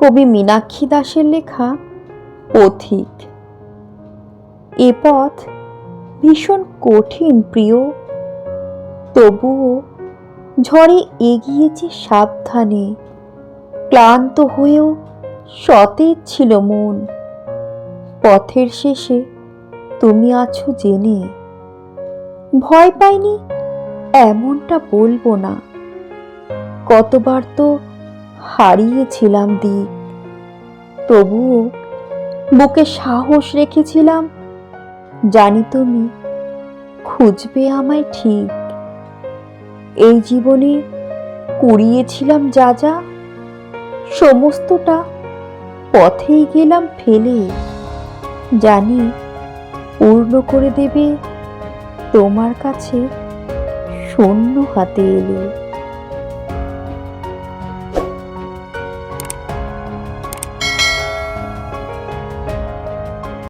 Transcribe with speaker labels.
Speaker 1: কবি মীনাক্ষী দাসের লেখা পথিক। এ পথ ভীষণ কঠিন প্রিয়, তবুও ঝড়ে এগিয়েছে সাবধানে, ক্লান্ত হয়েও সতেজ ছিল মন। পথের শেষে তুমি আছো জেনে, ভয় পাইনি এমনটা বলব না। কতবার তো হারিয়েছিলাম দিক। তবুও বুকে সাহস রেখেছিলাম। জানি তুমি খুঁজবে আমায় ঠিক। এই জীবনে কুড়িয়েছিলাম যা যা, সমস্তটা পথেই গেলাম ফেলে। জানি পূর্ণ করে দেবে তোমার কাছে শূন্য হাতে এলে।